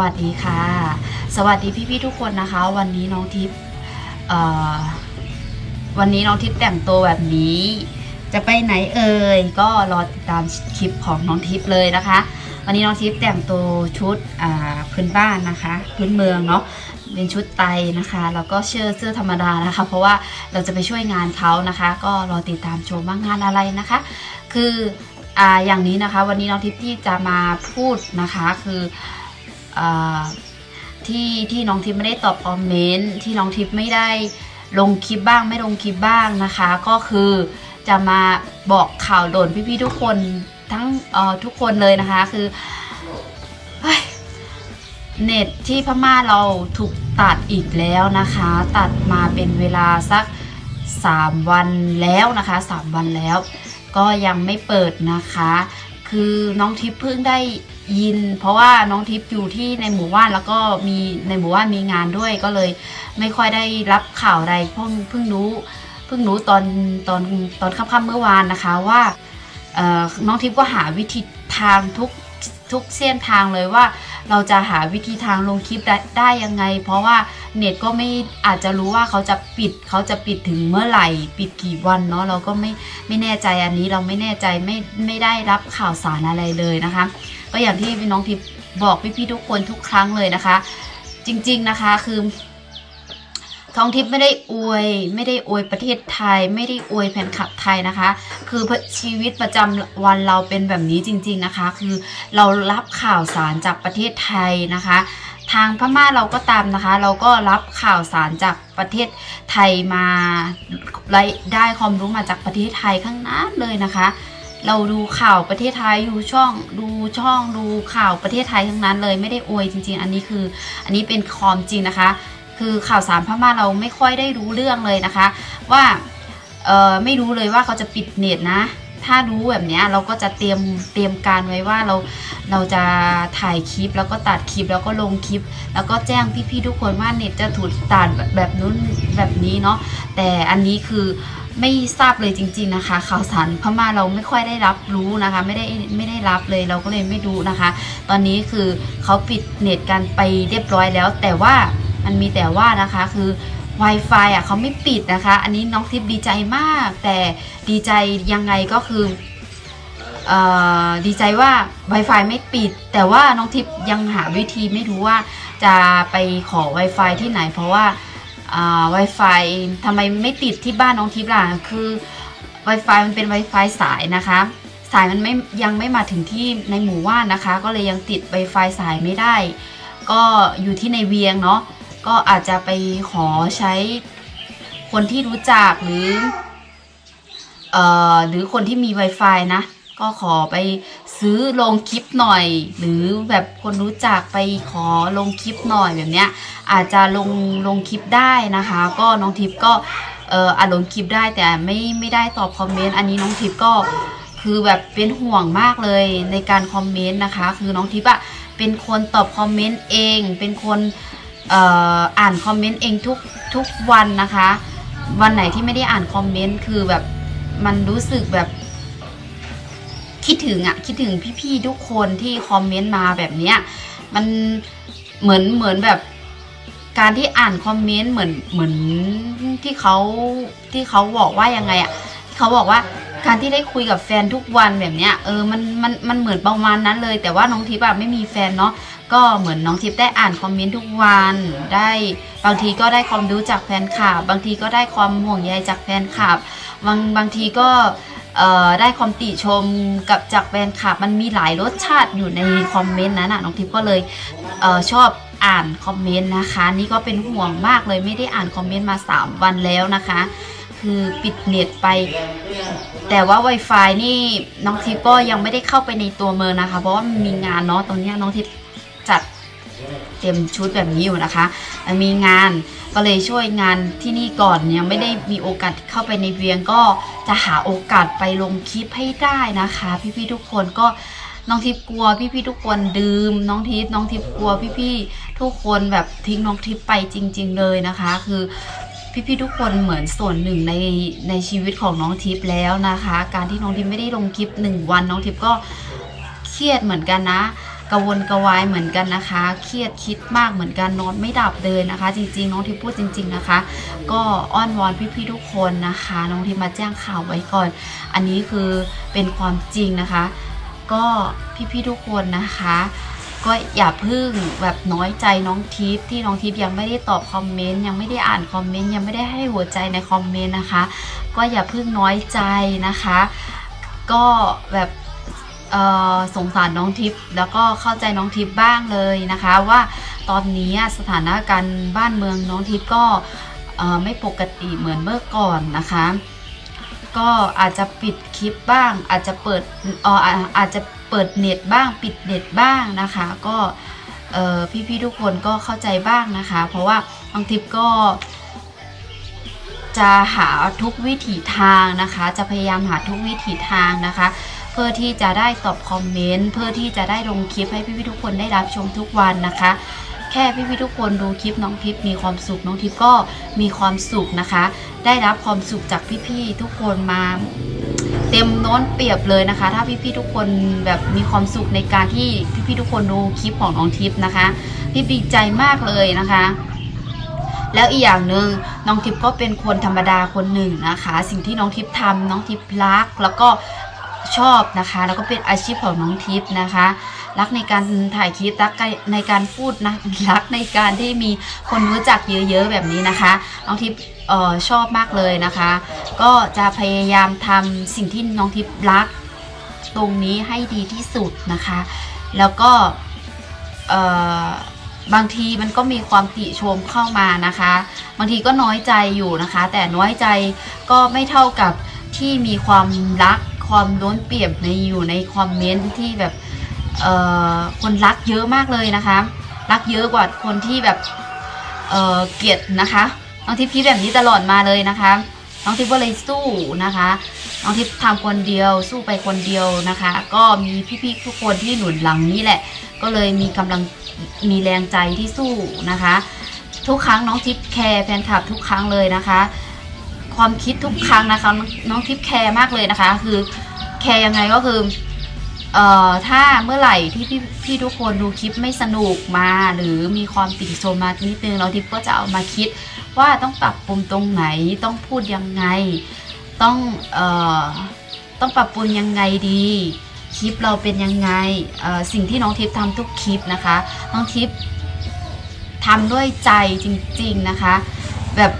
สวัสดีค่ะ สวัสดีพี่ๆทุกคนนะคะ วันนี้น้องทิพย์วันนี้น้องทิพย์แต่งตัวแบบนี้ จะไปไหนเอ่ยก็รอติดตามคลิปของน้องทิพย์เลยนะคะ วันนี้น้องทิพย์แต่งตัวชุดพื้นบ้านนะคะ พื้นเมืองเนาะเป็นชุดไตนะคะแล้วก็เสื้อเสื้อธรรมดานะคะ เพราะว่าเราจะไปช่วยงานเขานะคะ ก็รอติดตามชมว่างานอะไรนะคะ คือออย่างนี้นะคะ วันนี้น้องทิพย์ที่จะมาพูดนะคะคือ ที่ที่น้องทิพย์ไม่ได้ตอบคอมเมนต์ที่น้องทิพย์ไม่ได้ลงคลิปบ้างไม่ลงคลิปบ้างนะคะ ก็คือจะมาบอกข่าวโดนพี่ๆทุกคนทั้งทุกคนเลยนะคะคือเฮ้ยเน็ตที่พม่าเราถูกตัดอีกแล้วนะคะ ตัดมาเป็นเวลาสัก 3 วันแล้วนะคะ 3 วันแล้ว ก็ยังไม่เปิดนะคะ คือน้องทิพย์เพิ่งได้ยิน เพราะว่าน้องทิพย์อยู่ที่ในหมู่บ้านแล้วก็มีในหมู่บ้านมีงานด้วยก็เลย ไม่ค่อยได้รับข่าวใดเพิ่งเพิ่งรู้เพิ่งรู้ตอนตอนตอนค่ำๆเมื่อวานนะคะว่าน้องทิพย์ก็หาวิธีทางทุก ทุกเส้นทางเลยว่า เราจะหาวิธีทางลงคลิปได้ไดยังไง เพราะว่าเน็ตก็ไม่อาจจะรู้ว่าเขาจะปิด เขาจะปิดถึงเมื่อไหร่ ปิดกี่วันเนาะเราก็ไม่ไม่แน่ใจอันนี้เราไม่แน่ใจไม่ไม่ได้รับข่าวสารอะไรเลยนะคะ ก็อย่างที่พี่น้องทิพย์บอกพี่ๆทุกคนทุกครั้งเลยนะคะ จริง ๆนะคะคือ ทองทิพย์ไม่ได้อวย ไม่ได้อวยประเทศไทย ไม่ได้อวยแฟนคลับไทยนะคะ คือชีวิตประจำวันเราเป็นแบบนี้จริง ๆนะคะ คือเรารับข่าวสารจากประเทศไทยนะคะ ทางพม่าเราก็ตามนะคะ เราก็รับข่าวสารจากประเทศไทยมาได้ความรู้มาจากประเทศไทยข้างนั้นเลยนะคะเราดูข่าวประเทศไทยดูช่องดูช่องดูข่าวประเทศไทยทั้งนั้นเลยไม่ได้อวยจริง ๆ อันนี้คือ อันนี้เป็นความจริงนะคะ คือข่าวสารพม่าเราไม่ค่อยได้รู้เรื่องเลยนะคะ ว่าเออไม่รู้เลยว่าเขาจะปิดเน็ตนะ ถ้ารู้แบบนี้เราก็จะเตรียมเตรียมการไว้ว่าเราเราจะถ่ายคลิปแล้วก็ตัดคลิปแล้วก็ลงคลิป แล้วก็แจ้งพี่ๆทุกคนว่าเน็ตจะถูกตัดแบบนู้นแบบนี้เนาะแต่อันนี้คือไม่ทราบเลยจริง ๆนะคะ ข่าวสารพม่าเราไม่ค่อยได้รับรู้นะคะ ไม่ได้ไม่ได้รับเลยเราก็เลยไม่รู้นะคะ ตอนนี้คือเขาปิดเน็ตกันไปเรียบร้อยแล้ว แต่ว่า มันมีแต่ว่านะคะคือ Wi-Fi อะเขาไม่ปิดนะคะ อันนี้น้องทิพย์ดีใจมาก แต่ดีใจยังไงก็คือดีใจว่า Wi-Fi ไม่ปิด แต่ว่าน้องทิพย์ยังหาวิธีไม่รู้ว่าจะไปขอ Wi-Fi ที่ไหน เพราะว่าอ่า Wi-Fi ทำไมไม่ติดที่บ้านน้องทิพย์ล่ะคือ Wi-Fi มันเป็น Wi-Fi สายนะคะ สายมันไม่ยังไม่มาถึงที่ในหมู่บ้านนะคะ ก็เลยยังติด Wi-Fi สายไม่ได้ ก็อยู่ที่ในเวียงเนาะ ก็อาจจะไปขอใช้คนที่รู้จักหรือ เอ่อ หรือคนที่มี Wi-Fi นะ ก็ขอไปซื้อลงคลิปหน่อย หรือแบบคนรู้จักไปขอลงคลิปหน่อยแบบเนี้ย อาจจะลงลงคลิปได้นะคะ ก็น้องทิพย์ก็เอ่ออาจลงคลิปได้แต่ไม่ไม่ได้ตอบคอมเมนต์อันนี้น้องทิพย์ก็คือแบบเป็นห่วงมากเลยในการคอมเมนต์นะคะ คือน้องทิพย์อะเป็นคนตอบคอมเมนต์เอง เป็นคน อ่อานคอมเมนต์เองทุกทุกวันนะคะ วันไหนที่ไม่ได้อ่านคอมเมนต์คือแบบมันรู้สึกแบบคิดถึงอะคิดถึงพี่ๆทุกคนที่คอมเมนต์มาแบบเนี้ยมันเหมือนเหมือนแบบการที่อ่านคอมเมนต์เหมือนเหมือนที่เขาที่เขาบอกว่ายังไงอะที่เขาบอกว่าการที่ได้คุยกับแฟนทุกวันแบบเนี้ยเออมันมันมันเหมือนประมาณนั้นเลย แต่ว่าน้องทิพย์อะไม่มีแฟนเนาะ ก็เหมือนน้องทิพย์ได้อ่านคอมเมนต์ทุกวัน ได้บางทีก็ได้ความรู้จากแฟนคลับบางทีก็ได้ความห่วงใยจากแฟนคลับบางบางทีก็ได้ความติชมกับจากแฟนคลับมันมีหลายรสชาติอยู่ในคอมเมนต์นั้นน่ะน้องทิพย์ก็เลยเออชอบอ่านคอมเมนต์นะคะ นี่ก็เป็นห่วงมากเลยไม่ได้อ่านคอมเมนต์มา 3 วันแล้วนะคะ คือปิดเน็ตไป แต่ว่า Wi-Fi นี่น้องทิพย์ก็ยังไม่ได้เข้าไปในตัวเมืองนะคะ เพราะว่ามันมีงานเนาะตอนนี้น้องทิพย์ จัดเต็มชุดแบบนี้อยู่นะคะ มีงานก็เลยช่วยงานที่นี่ก่อนยังไม่ได้มีโอกาสเข้าไปในเวียงก็จะหาโอกาสไปลงคลิปให้ได้นะคะ พี่ๆทุกคนก็น้องทิพย์กลัวพี่ๆทุกคนดื่มน้องทิพย์น้องทิพย์กลัวพี่ๆทุกคนแบบทิ้งน้องทิพย์ไปจริง ๆ เลยนะคะ คือพี่ๆทุกคนเหมือนส่วนหนึ่งในในชีวิตของน้องทิพย์แล้วนะคะ การที่น้องทิพย์ไม่ได้ลงคลิปหนึ่งวันน้องทิพย์ก็เครียดเหมือนกันนะ กระวนกระวายเหมือนกันนะคะ เครียดคิดมากเหมือนกันนอนไม่ดับเลยนะคะ จริงๆ น้องทิพย์พูดจริง ๆนะคะ ก็อ้อนวอนพี่ๆทุกคนนะคะ น้องทิพย์มาแจ้งข่าวไว้ก่อน อันนี้คือเป็นความจริงนะคะ ก็พี่ๆทุกคนนะคะก็อย่าพึ่งแบบน้อยใจน้องทิพย์ที่น้องทิพย์ยังไม่ได้ตอบคอมเมนต์ยังไม่ได้อ่านคอมเมนต์ยังไม่ได้ให้หัวใจในคอมเมนต์นะคะ ก็อย่าพึ่งน้อยใจนะคะ ก็แบบ สงสารน้องทิพย์แล้วก็เข้าใจน้องทิพย์บ้างเลยนะคะ ว่าตอนนี้สถานการณ์บ้านเมืองน้องทิพย์ก็ไม่ปกติเหมือนเมื่อก่อนนะคะ ก็อาจจะปิดคลิปบ้าง อาจจะเปิดอออาอาจจะเปิดเน็ตบ้าง ปิดเน็ตบ้างนะคะ ก็พี่ๆทุกคนก็เข้าใจบ้างนะคะ เพราะว่าน้องทิพย์ก็จะหาทุกวิถีทางนะคะ จะพยายามหาทุกวิถีทางนะคะ พื่อที่จะได้ตอบคอมเมนต์เพื่อที่จะได้ลงคลิปให้พี่ๆทุกคนได้รับชมทุกวันนะคะ แค่พี่ๆทุกคนดูคลิปน้องทิพย์มีความสุขน้องทิพย์ก็มีความสุขนะคะ ได้รับความสุขจากพี่ๆทุกคนมาเต็มโน้นเปรียบเลยนะคะ ถ้าพี่ๆทุกคนแบบมีความสุขในการที่พี่ๆทุกคนดูคลิปของน้องทิพย์นะคะพี่ดีใจมากเลยนะคะ แล้วอีกอย่างหนึ่งน้องทิพย์ก็เป็นคนธรรมดาคนหนึ่งนะคะ สิ่งที่น้องทิพย์ทำน้องทิพย์รัก แล้วก็ ชอบนะคะ แล้วก็เป็นอาชีพของน้องทิพย์นะคะ รักในการถ่ายคลิปรักในการพูดนะรักในการที่มีคนรู้จักเยอะๆแบบนี้นะคะน้องทิพย์ชอบมากเลยนะคะ ก็จะพยายามทำสิ่งที่น้องทิพย์รักตรงนี้ให้ดีที่สุดนะคะ แล้วก็บางทีมันก็มีความติชมเข้ามานะคะ บางทีก็น้อยใจอยู่นะคะ แต่น้อยใจก็ไม่เท่ากับที่มีความรัก ความล้นเปรียบในอยู่ในคอมเมนต์ที่แบบเออคนรักเยอะมากเลยนะคะ รักเยอะกว่าคนที่แบบเออเกลียดนะคะน้องทิพย์คิดแบบนี้ตลอดมาเลยนะคะ น้องทิพย์ก็เลยสู้นะคะ น้องทิพย์ทำคนเดียวสู้ไปคนเดียวนะคะ ก็มีพี่ๆทุกคนที่หนุนหลังนี่แหละ ก็เลยมีกำลังมีแรงใจที่สู้นะคะ ทุกครั้งน้องทิพย์แคร์แฟนคลับทุกครั้งเลยนะคะ ความคิดทุกครั้งนะคะ น้องทิพย์แคร์มากเลยนะคะ คือแคร์ยังไงก็คือเอ่อถ้าเมื่อไหร่ที่พี่พี่ทุกคนดูคลิปไม่สนุกมา หรือมีความติชมมานิดนึงน้องทิพย์ก็จะเอามาคิดว่าต้องปรับปรุงตรงไหนต้องพูดยังไง ต้องเอ่อต้องปรับปรุงยังไงดีคลิปเราเป็นยังไงสิ่งที่น้องทิพย์ทำทุกคลิปนะคะ น้องทิพย์ทำด้วยใจจริง ๆนะคะ แบบ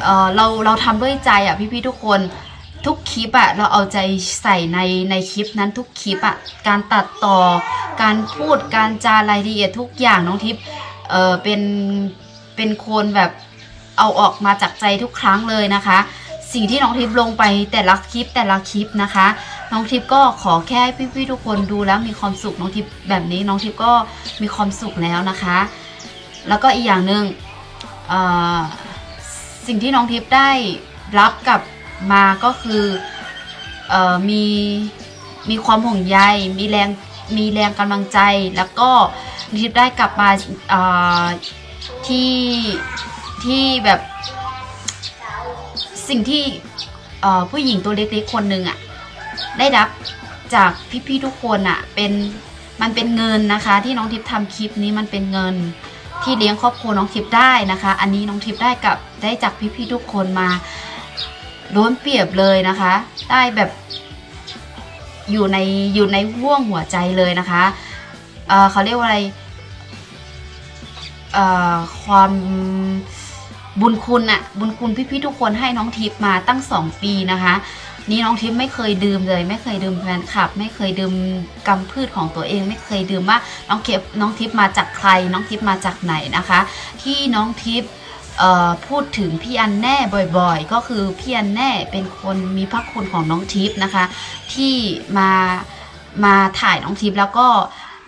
เอ่อเราเราทำด้วยใจอะพี่ๆทุกคนทุกคลิปอะเราเอาใจใส่ในในคลิปนั้นทุกคลิปอะการตัดต่อ การพูดการจารายละเอียดทุกอย่างน้องทิพย์เออเป็นเป็นคนแบบเอาออกมาจากใจทุกครั้งเลยนะคะ สิ่งที่น้องทิพย์ลงไปแต่ละคลิปแต่ละคลิปนะคะ น้องทิพย์ก็ขอแค่พี่ๆทุกคนดูแล้วมีความสุขน้องทิพย์แบบนี้น้องทิพย์ก็มีความสุขแล้วนะคะ แล้วก็อีกอย่างหนึ่งเอ่อ สิ่งที่น้องทิพย์ได้รับกลับมาก็คือออมีมีความห่วงใย มีแรงมีแรงกำลังใจ แล้วก็น้องทิพย์ได้กลับมาที่ที่แบบสิ่งที่ผู้หญิงตัวเล็กๆคนหนึ่งอะได้รับจากพี่ๆทุกคนอะเป็นมันเป็นเงินนะคะ ที่น้องทิพย์ทำคลิปนี้มันเป็นเงิน ที่เลี้ยงครอบครัวน้องทิพย์ได้นะคะ อันนี้น้องทิพย์ได้กับได้จากพี่ๆทุกคนมาล้วนเปรียบเลยนะคะ ได้แบบอยู่ในอยู่ในห่วงหัวใจเลยนะคะเเขาเรียกว่าอะไรความบุญคุณอะบุญคุณพี่ๆทุกคนให้น้องทิพย์มาตั้งสองปีนะคะ นี่น้องทิพย์ไม่เคยดื่มเลย ไม่เคยดื่มแฟนคลับ ไม่เคยดื่มกำพืชของตัวเอง ไม่เคยดื่มว่าน้องเก็บน้องทิพย์มาจากใคร น้องทิพย์มาจากไหนนะคะ ที่น้องทิพย์พูดถึงพี่อันแน่บ่อยๆ ก็คือพี่อันแน่เป็นคนมีพระคุณของน้องทิพย์นะคะ ที่มามาถ่ายน้องทิพย์แล้วก็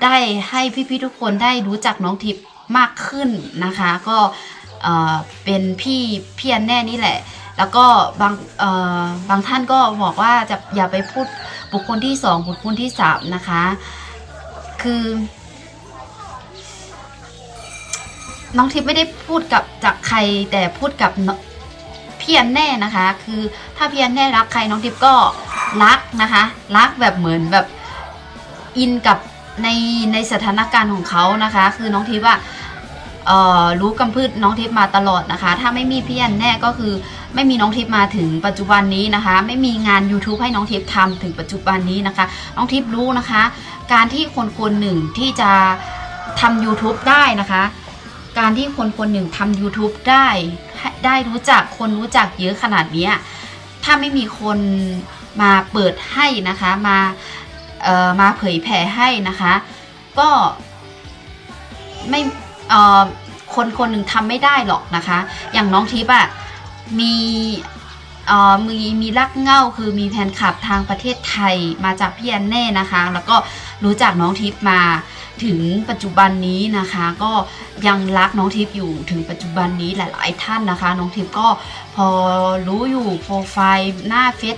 ได้ให้พี่ๆทุกคนได้รู้จักน้องทิพย์มากขึ้นนะคะ ก็เเป็นพี่พี่อันแน่นี่แหละ แล้วก็บางบางท่านก็บอกว่าจะอย่าไปพูดบุคคลที่สองบุคคลที่สามนะคะ คือ น้องทิพย์ไม่ได้พูดกับจากใครแต่พูดกับพี่อันแน่นะคะ คือถ้าพี่อันแน่รักใครน้องทิพย์ก็รักนะคะ รักแบบเหมือนแบบอินกับในในสถานการณ์ของเขานะคะ คือน้องทิพย์อะ รู้กำพืชน้องทิพย์มาตลอดนะคะ ถ้าไม่มีพี่แอนแน่ก็คือไม่มีน้องทิพย์มาถึงปัจจุบันนี้นะคะ ไม่มีงาน YouTube ให้น้องทิพย์ทำถึงปัจจุบันนี้นะคะ น้องทิพย์รู้นะคะ การที่คนคนหนึ่งที่จะทำ YouTube ได้นะคะ การที่คนคนหนึ่งทำ YouTube ได้ได้รู้จักคนรู้จักเยอะขนาดนี้ถ้าไม่มีคนมาเปิดให้นะคะมาเอ่อมาเผยแผ่ให้นะคะ ก็ไม่ คนคนหนึ่งทำไม่ได้หรอกนะคะ อย่างน้องทิพย์อะมีเอ่อมีมีรักเง่าคือมีแฟนคลับทางประเทศไทยมาจากพี่แอนแน่นะคะ แล้วก็รู้จักน้องทิพย์มาถึงปัจจุบันนี้นะคะ ก็ยังรักน้องทิพย์อยู่ถึงปัจจุบันนี้หลาย ๆ ท่านนะคะ น้องทิพย์ก็พอรู้อยู่โปรไฟล์หน้าเฟซ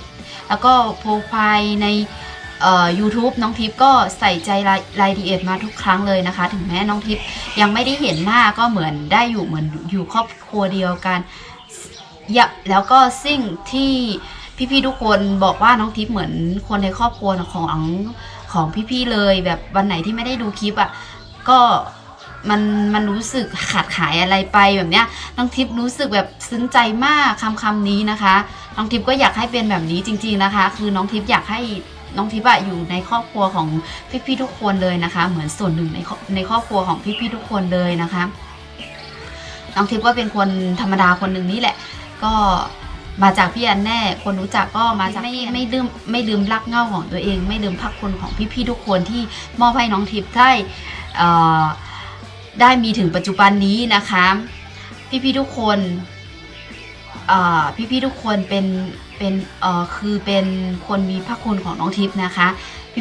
แล้วก็โปรไฟล์ใน เอ่อ YouTube น้องทิพย์ก็ใส่ใจรายละเอียดมาทุกครั้งเลยนะคะ ถึงแม้น้องทิพย์ยังไม่ได้เห็นหน้าก็เหมือนได้อยู่เหมือนอยู่ครอบครัวเดียวกันยะแล้วก็สิ่งที่พี่ๆทุกคนบอกว่าน้องทิพย์เหมือนคนในครอบครัวของของพี่ๆเลยแบบวันไหนที่ไม่ได้ดูคลิปอะ่ะก็มันมันรู้สึกขาดขายอะไรไปแบบเนี้ยน้องทิพย์รู้สึกแบบซึ้งใจมากคำคำนี้นะคะ น้องทิพย์ก็อยากให้เป็นแบบนี้จริง ๆนะคะ คือน้องทิพย์อยากให้ น้องทิพย์อะอยู่ในครอบครัวของพี่ๆทุกคนเลยนะคะ เหมือนส่วนหนึ่งในครอบในครอบครัวของพี่ๆทุกคนเลยนะคะ น้องทิพย์ก็เป็นคนธรรมดาคนหนึ่งนี่แหละ ก็มาจากพี่อันแน่ คนรู้จักก็มาจากไม่ไม่ลืมไม่ลืมรักเหง่าของตัวเอง ไม่ลืมพักคุณของพี่ๆทุกคนที่มอบให้น้องทิพย์ได้เอ่อได้มีถึงปัจจุบันนี้นะคะ พี่ๆทุกคนเอ่อพี่ๆทุกคนเป็น เป็นเอ่อคือเป็นคนมีพระคุณของน้องทิพย์นะคะ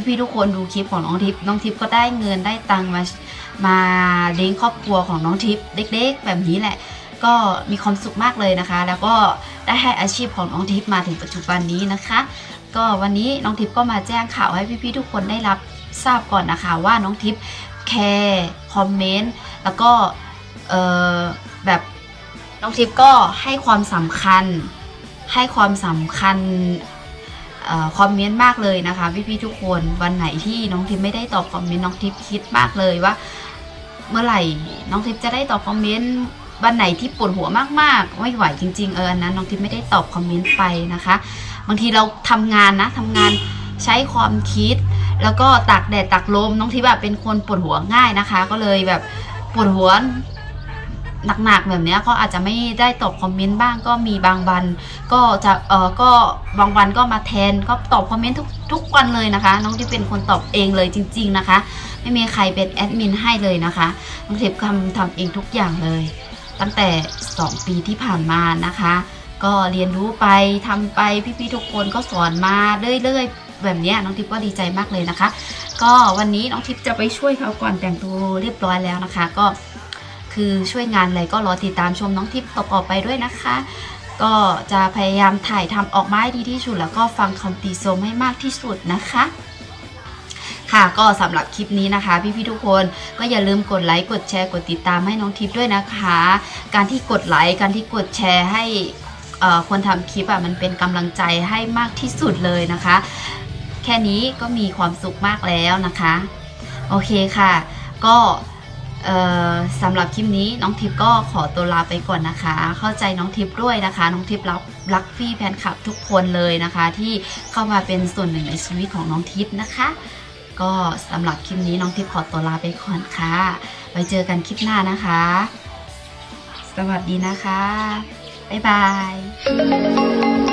พี่ๆทุกคนดูคลิปของน้องทิพย์น้องทิพย์ก็ได้เงินได้ตังมามาเลี้ยงครอบครัวของน้องทิพย์เล็ก ๆ แบบนี้แหละ ก็มีความสุขมากเลยนะคะ แล้วก็ได้ให้อาชีพของน้องทิพย์มาถึงปัจจุบันนี้นะคะ ก็วันนี้น้องทิพย์ก็มาแจ้งข่าวให้พี่ๆทุกคนได้รับทราบก่อนนะคะว่าน้องทิพย์แคร์คอมเมนต์แล้วก็เออแบบน้องทิพย์ก็ให้ความสำคัญ ให้ความสำคัญอคอมเมนต์มากเลยนะคะพี่ๆทุกคนวันไหนที่น้องทิพย์ไม่ได้ตอบคอมเมนต์น้องทิพย์คิดมากเลยว่า เมื่อไหร่น้องทิพย์จะได้ตอบคอมเมนต์วันไหนที่ปวดหัวมากๆไม่ไหวจริง ๆ เอออันนั้นน้องทิพย์ไม่ได้ตอบคอมเมนต์ไปนะคะ บางทีเราทำงานนะทำงานใช้ความคิด แล้วก็ตากแดดตากลมน้องทิพย์แบบเป็นคนปวดหัวง่ายนะคะ ก็เลยแบบปวดหัว หนักๆแบบเนี้ยก็อาจจะไม่ได้ตอบคอมเมนต์บ้างก็มีบางวัน ก็จะเออก็บางวันก็มาแทนก็ตอบคอมเมนต์ทุกทุกวันเลยนะคะ น้องที่เป็นคนตอบเองเลยจริง ๆนะคะ ไม่มีใครเป็นแอดมินให้เลยนะคะน้องเทปทำทำเองทุกอย่างเลย ตั้งแต่ 2 ปีที่ผ่านมานะคะ ก็เรียนรู้ไปทำไปพี่ๆทุกคนก็สอนมาเรื่อยๆแบบเนี้ยน้องทิพย์ก็ดีใจมากเลยนะคะ ก็วันนี้น้องทิพย์จะไปช่วยเขาก่อนแต่งตัวเรียบร้อยแล้วนะคะ ก็ คือช่วยงานอะไรก็รอติดตามชมน้องทิพย์ต่อไปด้วยนะคะ ก็จะพยายามถ่ายทำออกมาให้ดีที่สุด แล้วก็ฟังคำติชมให้มากที่สุดนะคะค่ะก็สำหรับคลิปนี้นะคะ พี่ๆทุกคนก็อย่าลืมกดไลค์กดแชร์กดติดตามให้น้องทิพย์ด้วยนะคะ การที่กดไลค์การที่กดแชร์ให้คนทำคลิปอะมันเป็นกำลังใจให้มากที่สุดเลยนะคะ แค่นี้ก็มีความสุขมากแล้วนะคะ โอเคค่ะ ก็ สำหรับคลิปนี้น้องทิพย์ก็ขอตัวลาไปก่อนนะคะ เข้าใจน้องทิพย์ด้วยนะคะ น้องทิพย์รักรักพี่แฟนคลับทุกคนเลยนะคะ ที่เข้ามาเป็นส่วนหนึ่งในชีวิตของน้องทิพย์นะคะ ก็สำหรับคลิปนี้น้องทิพย์ขอตัวลาไปก่อนค่ะไว้เจอกันคลิปหน้านะคะ สวัสดีนะคะบ๊ายบาย